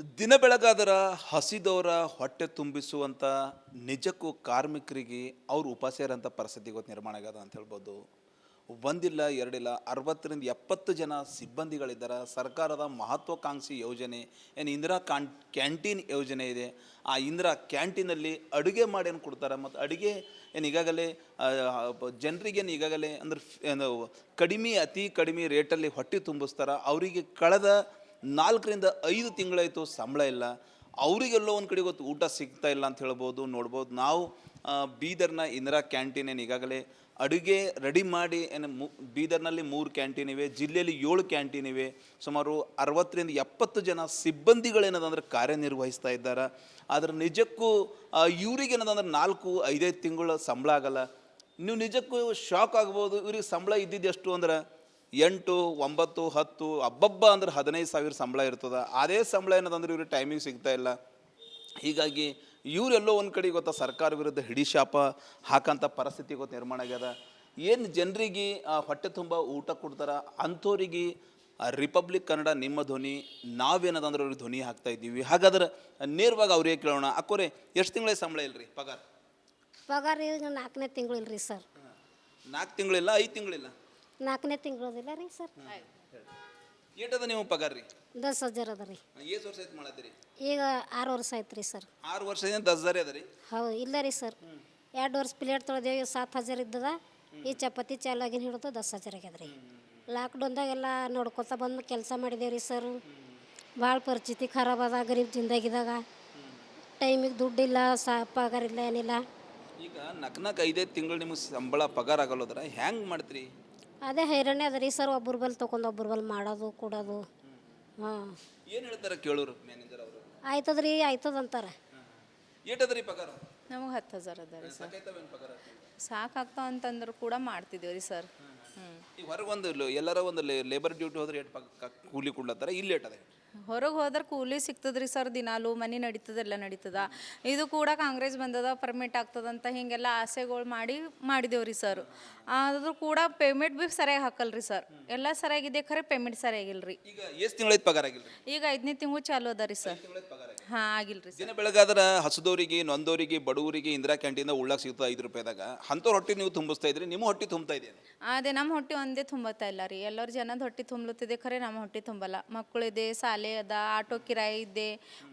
ದಿನ ಬೆಳಗಾದರ ಹಸಿದವರ ಹೊಟ್ಟೆ ತುಂಬಿಸುವಂಥ ನಿಜಕ್ಕೂ ಕಾರ್ಮಿಕರಿಗೆ ಅವ್ರು ಉಪಸೇರಂಥ ಪರಿಸ್ಥಿತಿ ಇವತ್ತು ನಿರ್ಮಾಣ ಆಗ್ಯದ ಅಂತ ಹೇಳ್ಬೋದು. ಒಂದಿಲ್ಲ, ಎರಡಿಲ್ಲ, ಅರವತ್ತರಿಂದ ಎಪ್ಪತ್ತು ಜನ ಸಿಬ್ಬಂದಿಗಳಿದ್ದಾರೆ. ಸರ್ಕಾರದ ಮಹತ್ವಾಕಾಂಕ್ಷಿ ಯೋಜನೆ, ಏನು ಇಂದಿರಾ ಕಾನ್, ಕ್ಯಾಂಟೀನ್ ಯೋಜನೆ ಇದೆ. ಆ ಇಂದಿರಾ ಕ್ಯಾಂಟೀನಲ್ಲಿ ಅಡುಗೆ ಮಾಡಿ ಏನು ಕೊಡ್ತಾರೆ? ಮತ್ತು ಅಡುಗೆ ಏನು ಈಗಾಗಲೇ ಏನು ಈಗಾಗಲೇ ಅಂದ್ರೆ ಕಡಿಮೆ, ಅತಿ ಕಡಿಮೆ ರೇಟಲ್ಲಿ ಹೊಟ್ಟೆ ತುಂಬಿಸ್ತಾರೆ. ಅವರಿಗೆ ಕಳೆದ ನಾಲ್ಕರಿಂದ ಐದು ತಿಂಗಳಾಯಿತು ಸಂಬಳ ಇಲ್ಲ. ಅವರಿಗೆಲ್ಲೋ ಒಂದು ಕಡೆ ಗೊತ್ತು ಊಟ ಸಿಗ್ತಾ ಇಲ್ಲ ಅಂತ ಹೇಳ್ಬೋದು, ನೋಡ್ಬೋದು. ನಾವು ಬೀದರ್ನ ಇಂದಿರಾ ಕ್ಯಾಂಟೀನ್ ಏನು ಈಗಾಗಲೇ ಅಡುಗೆ ರೆಡಿ ಮಾಡಿ, ಏನು ಮು, ಬೀದರ್ನಲ್ಲಿ ಮೂರು ಕ್ಯಾಂಟೀನ್ ಇವೆ, ಜಿಲ್ಲೆಯಲ್ಲಿ ಏಳು ಕ್ಯಾಂಟೀನ್ ಇವೆ. ಸುಮಾರು ಅರವತ್ತರಿಂದ ಎಪ್ಪತ್ತು ಜನ ಸಿಬ್ಬಂದಿಗಳೇನದಂದ್ರೆ ಕಾರ್ಯನಿರ್ವಹಿಸ್ತಾ ಇದ್ದಾರೆ. ಆದ್ರೆ ನಿಜಕ್ಕೂ ಇವ್ರಿಗೇನದಂದ್ರೆ ನಾಲ್ಕು, ಐದೈದು ತಿಂಗಳು ಸಂಬಳ ಆಗಲ್ಲ. ನೀವು ನಿಜಕ್ಕೂ ಶಾಕ್ ಆಗ್ಬೋದು, ಇವ್ರಿಗೆ ಸಂಬಳ ಇದ್ದಿದ್ದು ಎಷ್ಟು ಅಂದ್ರೆ ಎಂಟು ಒಂಬತ್ತು ಹತ್ತು ಹಬ್ಬಬ್ಬ ಅಂದ್ರೆ ಹದಿನೈದು ಸಾವಿರ ಸಂಬಳ ಇರ್ತದೆ. ಅದೇ ಸಂಬಳ ಏನದಂದ್ರೆ ಇವ್ರಿಗೆ ಟೈಮಿಂಗ್ ಸಿಗ್ತಾ ಇಲ್ಲ. ಹೀಗಾಗಿ ಇವರೆಲ್ಲೋ ಒಂದು ಕಡೆ ಗೊತ್ತಾ ಸರ್ಕಾರ ವಿರುದ್ಧ ಹಿಡಿಶಾಪ ಹಾಕಂಥ ಪರಿಸ್ಥಿತಿ ಗೊತ್ತು ನಿರ್ಮಾಣ ಆಗ್ಯದ. ಏನು ಜನರಿಗೆ ಹೊಟ್ಟೆ ತುಂಬ ಊಟ ಕೊಡ್ತಾರೆ ಅಂಥವ್ರಿಗೆ ರಿಪಬ್ಲಿಕ್ ಕನ್ನಡ ನಿಮ್ಮ ಧ್ವನಿ ನಾವೇನದಂದ್ರೆ ಅವ್ರಿಗೆ ಧ್ವನಿ ಹಾಕ್ತಾ ಇದ್ದೀವಿ. ಹಾಗಾದ್ರೆ ನೇರವಾಗಿ ಅವ್ರಿಗೆ ಕೇಳೋಣ? ಅಕ್ಕೋರೆ ಎಷ್ಟು ತಿಂಗಳೇ ಸಂಬಳ ಇಲ್ರಿ? ಪಗಾರ? ಪಗಾರ ಈಗ ನಾಲ್ಕನೇ ತಿಂಗಳು ಇಲ್ರಿ ಸರ್. ನಾಲ್ಕು ತಿಂಗಳಿಲ್ಲ ಐದು ತಿಂಗಳಿಲ್ಲ ನಾಲ್ಕನೇ ತಿಂಗಳದಿಲ್ಲ ರೀ ಸರ್. ಏಟದ ನೀವು ಪಗಾರ ರೀ? ದಸ್ ಹಜಾರ್ ಅದ ರೀ. ಎಷ್ಟು ವರ್ಷ ಆಯ್ತು ಮಾಡತ್ತೀರಿ? ಈಗ ಆರು ವರ್ಷ ಆಯ್ತು ರೀ ಸರ್. ಆರು ವರ್ಷದಿಂದ ದಸ್ ಹಜಾರ್ ಅದ ರೀ? ಹೌದು ಇಲ್ಲ ರೀ ಸರ್. ಎರಡು ವರ್ಷ ಪ್ಲೇಟ್ ತೊಳೆದೇವಿ ಸಾತ್ ಹಜಾರ್ ಇದ್ದದ ಈ ಚಪಾತಿ ಚಾಲಾಗಿನ ಹಿಡಿದು ದಸ್ ಹಜಾರ್ ಆಗ್ಯದ ರೀ. ಲಾಕ್ಡೌನ್ದಾಗೆಲ್ಲ ನೋಡ್ಕೊತಾ ಬಂದು ಕೆಲಸ ಮಾಡಿದೇವೆ ರೀ ಸರ್. ಭಾಳ ಪರಿಸ್ಥಿತಿ ಖರಾಬ್ ಅದ ಗರೀಬ್ ಜಿಂದಾಗಿದಾಗ. ಟೈಮಿಗೆ ದುಡ್ಡಿಲ್ಲ ಸಾ ಪಗಾರ ಇಲ್ಲ ಏನಿಲ್ಲ. ಈಗ ನಕ್ನಕ್ ನಕ್ ಐದೈದು ತಿಂಗಳು ನಿಮಗೆ ಸಂಬಳ ಪಗಾರ ಆಗಲ್ಲೋದ್ರ ಹೆಂಗೆ ಮಾಡ್ತೀರಿ? ಅದೇ ಹೈರಾಣೆ ಅದ ರೀ ಸರ್ ಒಬ್ಬರ ಬಲ್ ತೊಗೊಂಡು ಒಬ್ಬರ ಬಲ್ ಮಾಡೋದು ಕೊಡೋದು. ಹಾಂ. ಏನು ಹೇಳ್ತಾರೆ ಕೇಳೋರು ಮ್ಯಾನೇಜರ್ ಅವರು? ಆಯ್ತದ್ರಿ ಆಯ್ತದ ಅಂತಾರೆ. ಏಟದ ರೀ ಪಗಾರ? ನಮಗೆ ಹತ್ತು ಹಜಾರ್ ಅದ ರೀ ಸರ್. ಪಗಾರ? ಸಾಕಾಗ್ತಾವ ಅಂತಂದ್ರೆ ಕೂಡ ಮಾಡ್ತಿದ್ದೀವಿ ರೀ ಸರ್. ಹ್ಞೂ ಈಗ ಹೊರಗೆ ಒಂದು ಲ- ಎಲ್ಲರ ಒಂದು ಲೇಬರ್ ಡ್ಯೂಟಿ ಹೋದ್ರೆ ಎಷ್ಟು ಕೂಲಿ ಕೊಡ್ಲತ್ತಾರ ಇಲ್ಲಿ ಏಟದ ಹೊರಗೆ ಹೋದ್ರೆ ಕೂಲಿ ಸಿಗ್ತದ್ರಿ ಸರ್ ದಿನಾಲು ಮನೆ ನಡೀತದೆಲ್ಲ ನಡೀತದ. ಇದು ಕೂಡ ಕಾಂಗ್ರೆಸ್ ಬಂದದ ಪರ್ಮಿಟ್ ಆಗ್ತದಂತ ಹಿಂಗೆಲ್ಲ ಆಸೆಗಳು ಮಾಡಿ ಮಾಡಿದೇವ್ರಿ ಸರ್. ಆದ್ರೂ ಕೂಡ ಪೇಮೆಂಟ್ ಭೀ ಸರಿಯಾಗಿ ಹಾಕಲ್ರಿ ಸರ್. ಎಲ್ಲ ಸರಿಯಾಗಿದೆ ಖರೆ ಪೇಮೆಂಟ್ ಸರಿಯಾಗಿಲ್ರಿ. ಈಗ ಎಷ್ಟು ತಿಂಗಳೈತೆ ಪಗಾರ ಆಗಿಲ್ಲ ಈಗ ಐದನೇ ತಿಂಗಳು ಚಾಲು ಅದ ರೀ ಸರ್. ಹಾಂ ಆಗಿಲ್ರಿ ಸರ್. ದಿನ ಬೆಳಗಾದ್ರ ಹಸದವರಿಗೆ ನೊಂದವರಿಗೆ ಬಡವರಿಗೆ ಇಂದಿರಾ ಕ್ಯಾಂಟೀನ್ ಉಳ್ಳಾಗ ಸಿಗ್ತಾ ಐದು ರೂಪಾಯಿದಾಗ. ಅಂಥವ್ರ ಹೊಟ್ಟೆ ನೀವು ತುಂಬಿಸ್ತಾ ಇದ್ರಿ ನಿಮ್ಮ ಹೊಟ್ಟೆ ತುಂಬ್ತಾ ಇದೆಯಾ ಅದೇ ನಮ್ಮ ಹೊಟ್ಟೆ ಒಂದೇ ತುಂಬತ್ತಾ ಇಲ್ಲ ರೀ. ಎಲ್ಲರ ಜನದ ಹೊಟ್ಟೆ ತುಂಬಲತ್ತಿದೆ ಖರೆ ನಮ್ಮ ಹೊಟ್ಟೆ ತುಂಬಲ್ಲ. ಮಕ್ಕಳಿದೆ ಶಾಲೆ ಅದ ಆಟೋ ಕಿರಾಯಿ ಇದೆ.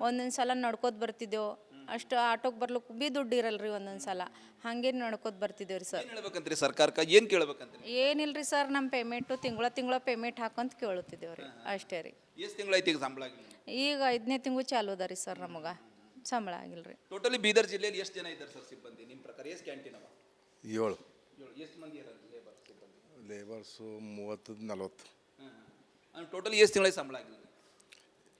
ಒಂದೊಂದು ಸಲ ನಡ್ಕೋತ ಬರ್ತಿದ್ದೆವು. ಅಷ್ಟು ಆಟೋಗೆ ಬರ್ಲಿಕ್ಕೆ ಬಿ ದುಡ್ಡು ಇರಲ್ರಿ ಒಂದೊಂದು ಸಲ. ಹಾಗೆ ನಡ್ಕೋತ ಬರ್ತಿದ್ದೇವೆ ರೀ ಸರ್. ಏನು ಹೇಳ್ಬೇಕಂತ್ರಿ ಸರ್ಕಾರಕ್ಕೆ? ಏನು ಕೇಳ್ಬೇಕಂತ್ರಿ? ಏನಿಲ್ರಿ ಸರ್ ನಮ್ಮ ಪೇಮೆಂಟು ತಿಂಗಳ ತಿಂಗಳ ಪೇಮೆಂಟ್ ಹಾಕೊಂತ ಕೇಳುತ್ತಿದ್ದೇವೆ ರೀ ಅಷ್ಟೇ ರೀ. ಎಷ್ಟು ತಿಂಗಳೈತಿ ಸಂಬಳ? ಈಗ ಐದನೇ ತಿಂಗಳು ಚಾಲು ಅದ ರೀ ಸರ್ ನಮಗೆ. ಸಂಬಳ ಆಗಿಲ್ರಿ ಟೋಟಲಿ ಬೀದರ್ ಜಿಲ್ಲೆಯಲ್ಲಿ ಎಷ್ಟು ಜನ ಇದ್ದಾರೆ ಸರ್ ಸಿಬ್ಬಂದಿ? ನಿಮ್ಮ ಪ್ರಕಾರ ಎಷ್ಟು ಕ್ಯಾಂಟೀನ್ ಅವ? ಏಳು. ಎಷ್ಟು ಮಂದಿ ಇರೋದು ಲೇಬರ್ ಸಿಬ್ಬಂದಿ? ಲೇಬರ್ಸು ಮೂವತ್ತು ನಲ್ವತ್ತು. ಟೋಟಲಿ ಎಷ್ಟು ತಿಂಗಳ ಸಂಬಳ ಆಗಿಲ್ಲ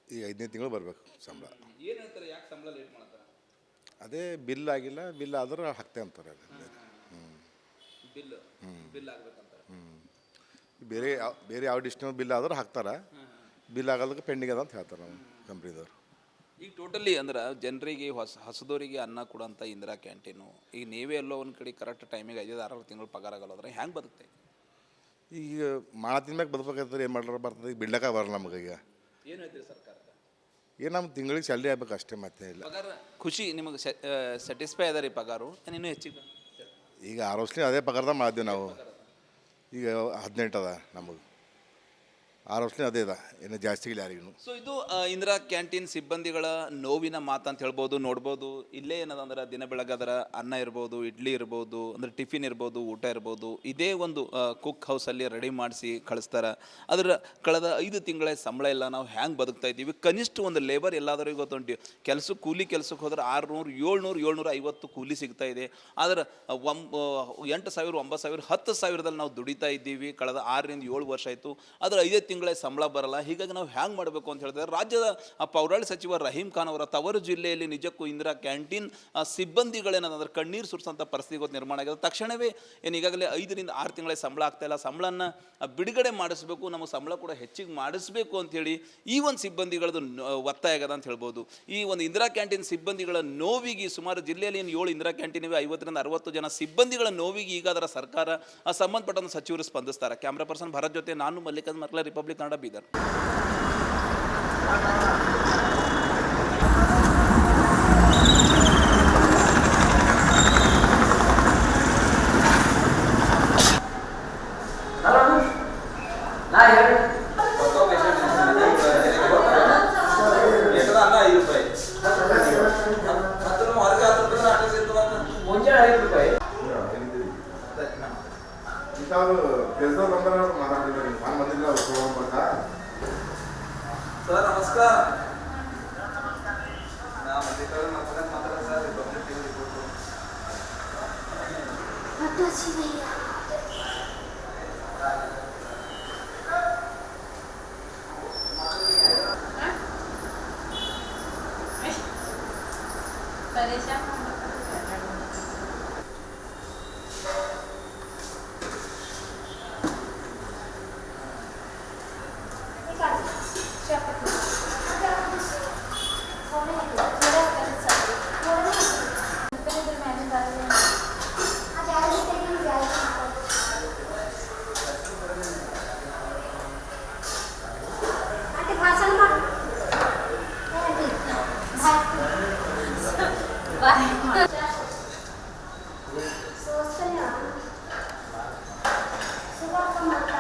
ಈ ಐದನೇ ತಿಂಗಳು ಬರಬೇಕು ಸಂಬಳ. ಏನು ಹೇಳ್ತಾರೆ? ಯಾಕೆ ಸಂಬಳ ಲೇಟ್ ಮಾಡ್ತಾರೆ? ಅದೇ ಬಿಲ್ ಆಗಿಲ್ಲ ಬಿಲ್ ಆದ್ರೆ ಹಾಕ್ತೆ ಅಂತಾರೆ ಬಿಲ್ ಬಿಲ್ ಆಗ್ಬೇಕಂತಾರೆ. ಬೇರೆ ಯಾವ ಬೇರೆ ಯಾವ ಡಿಸ್ಟ್ರಿಕ್ ಬಿಲ್ ಆದ್ರೆ ಹಾಕ್ತಾರೆ. ಬಿಲ್ ಆಗೋದಕ್ಕೆ ಪೆಂಡಿಂಗ್ ಅದ ಅಂತ ಹೇಳ್ತಾರೆ ನಮ್ಮ ಕಂಪ್ನಿದವ್ರು ಈಗ ಟೋಟಲಿ ಅಂದ್ರೆ ಜನರಿಗೆ ಹೊಸ ಹಸದವರಿಗೆ ಅನ್ನ ಕೊಡೋಂಥ ಇಂದಿರಾ ಕ್ಯಾಂಟೀನು ಈಗ ನೀವೇ ಎಲ್ಲೋ ಒಂದು ಕಡೆ ಕರೆಕ್ಟ್ ಟೈಮಿಗೆ ಐದು ಆರು ತಿಂಗಳು ಪಗಾರ ಆಗಲ್ಲೋದ್ರೆ ಹೆಂಗೆ ಬದುಕ್ತೆ? ಈಗ ಮಾಡತ್ತಿನ ಮ್ಯಾಗ ಬದುಕಬೇಕಾದ್ರೆ ಏನು ಮಾಡ್ರೆ ಬರ್ತದೆ? ಈಗ ಬಿಡ್ಲಕ್ಕ ಬರಲ್ಲ ನಮಗೆ ಈಗ. ಏನು ಹೇಳ್ತೀರಿ ಸರ್ಕಾರ ಏನು ನಮ್ಮ ತಿಂಗಳಿಗೆ ಸ್ಯಾಲ್ರಿ ಆಗ್ಬೇಕು ಅಷ್ಟೇ ಮತ್ತೆ ಇಲ್ಲ. ಪಗಾರ ಖುಷಿ ನಿಮಗೆ ಸ್ಯಾಟಿಸ್ಫೈ ಅದ ರೀ ಪಗಾರು ಇನ್ನೂ ಹೆಚ್ಚಿಗೆ? ಈಗ ಆರು ವರ್ಷ ಅದೇ ಪಗಾರದಾಗ ಮಾಡಿದ್ವಿ ನಾವು. ಈಗ ಹದಿನೆಂಟು ಅದ ನಮಗೆ. ಆರು ಅದೇ ಅದ ಇನ್ನು ಜಾಸ್ತಿ ಇಲ್ಲ ಯಾರಿಗೂ. ಸೊ ಇದು ಇಂದಿರಾ ಕ್ಯಾಂಟೀನ್ ಸಿಬ್ಬಂದಿಗಳ ನೋವಿನ ಮಾತು ಅಂತ ಹೇಳ್ಬೋದು, ನೋಡ್ಬೋದು. ಇಲ್ಲೇ ಏನದಂದ್ರೆ ದಿನ ಬೆಳಗಾದ್ರೆ ಅನ್ನ ಇರ್ಬೋದು, ಇಡ್ಲಿ ಇರ್ಬೋದು, ಅಂದ್ರೆ ಟಿಫಿನ್ ಇರ್ಬೋದು, ಊಟ ಇರ್ಬೋದು. ಇದೇ ಒಂದು ಕುಕ್ ಹೌಸಲ್ಲಿ ರೆಡಿ ಮಾಡಿಸಿ ಕಳಿಸ್ತಾರೆ. ಅದರ ಕಳೆದ ಐದು ತಿಂಗಳ ಸಂಬಳ ಇಲ್ಲ, ನಾವು ಹ್ಯಾಂಗೆ ಬದುಕ್ತಾ ಇದ್ದೀವಿ? ಕನಿಷ್ಠ ಒಂದು ಲೇಬರ್ ಎಲ್ಲಾದರೂ ಗೊತ್ತುಂಟು. ಕೆಲಸ ಕೂಲಿ ಕೆಲಸಕ್ಕೆ ಹೋದ್ರೆ ಆರುನೂರು, ಏಳ್ನೂರು, ಏಳ್ನೂರ ಐವತ್ತು ಕೂಲಿ ಸಿಗ್ತಾ ಇದೆ. ಆದ್ರೆ ಒಂ ಎಂಟು ಸಾವಿರ, ಒಂಬತ್ತು ಸಾವಿರ, ಹತ್ತು ಸಾವಿರದಲ್ಲಿ ನಾವು ದುಡಿತಾ ಇದ್ದೀವಿ. ಕಳೆದ ಆರರಿಂದ ಏಳು ವರ್ಷ ಆಯಿತು. ಆದರೆ ಐದೇ ತಿಂಗಳ ಸಂಬಳ ಬರಲ್ಲ ಹೀಗಾಗಿ ನಾವು ಹ್ಯಾಂಗೆ ಮಾಡಬೇಕು ಅಂತ ಹೇಳಿದ್ರೆ ರಾಜ್ಯದ ಪೌರಾಳಿ ಸಚಿವ ರಹೀಂ ಖಾನ್ ಅವರ ತವರು ಜಿಲ್ಲೆಯಲ್ಲಿ ನಿಜಕ್ಕೂ ಇಂದಿರಾ ಕ್ಯಾಂಟೀನ್ ಸಿಬ್ಬಂದಿಗಳೇನಂದ್ರೆ ಕಣ್ಣೀರು ಸುರಿಸೋಂಥ ಪರಿಸ್ಥಿತಿ ಇವತ್ತು ನಿರ್ಮಾಣ ಆಗಿದೆ. ತಕ್ಷಣವೇ ಏನು ಈಗಾಗಲೇ ಐದರಿಂದ ಆರು ತಿಂಗಳ ಸಂಬಳ ಆಗ್ತಾ ಇಲ್ಲ. ಸಂಬಳನ ಬಿಡುಗಡೆ ಮಾಡಿಸ್ಬೇಕು ನಮ್ಮ ಸಂಬಳ ಕೂಡ ಹೆಚ್ಚಿಗೆ ಮಾಡಿಸ್ಬೇಕು ಅಂತೇಳಿ ಈ ಒಂದು ಸಿಬ್ಬಂದಿಗಳದ್ದು ಒತ್ತಾಯ ಆಗದ ಅಂತ ಹೇಳ್ಬೋದು. ಈ ಒಂದು ಇಂದಿರಾ ಕ್ಯಾಂಟೀನ್ ಸಿಬ್ಬಂದಿಗಳ ನೋವಿಗೆ ಸುಮಾರು ಜಿಲ್ಲೆಯಲ್ಲಿ ಏನು ಏಳು ಇಂದಿರಾ ಕ್ಯಾಂಟೀನ್ ಇವೆ ಐವತ್ತರಿಂದ ಅರವತ್ತು ಜನ ಸಿಬ್ಬಂದಿಗಳ ನೋವಿಗೆ ಈಗ ಅದರ ಸರ್ಕಾರ ಆ, ಸಂಬಂಧಪಟ್ಟಂತ ಸಚಿವರು ಸ್ಪಂದಿಸ್ತಾರೆ. ಕ್ಯಾಮ್ರಾ ಪರ್ಸನ್ ಭರತ್ ಜೊತೆ ನಾನು ಮಲ್ಲಿಕಾರ್ಜುನ್ ಮರ್ಲ ರಿಪಬ್ಲಿಕ್ ಕನ್ನಡ ಬೀದರ್ ಸರ್ ನಮಸ್ಕಾರ ನಾ ಮಲ್ಲಿಕಾರ್ಜುನ ಮಕ್ಕಳ So, sayang. Ah. Suka so,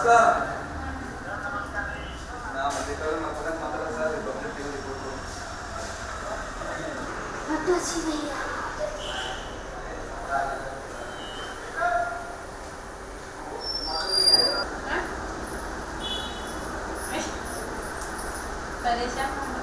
Master. Nah, mereka mengatakan madrasah di publik di Bogor. Watashi wa ya. Malaysia.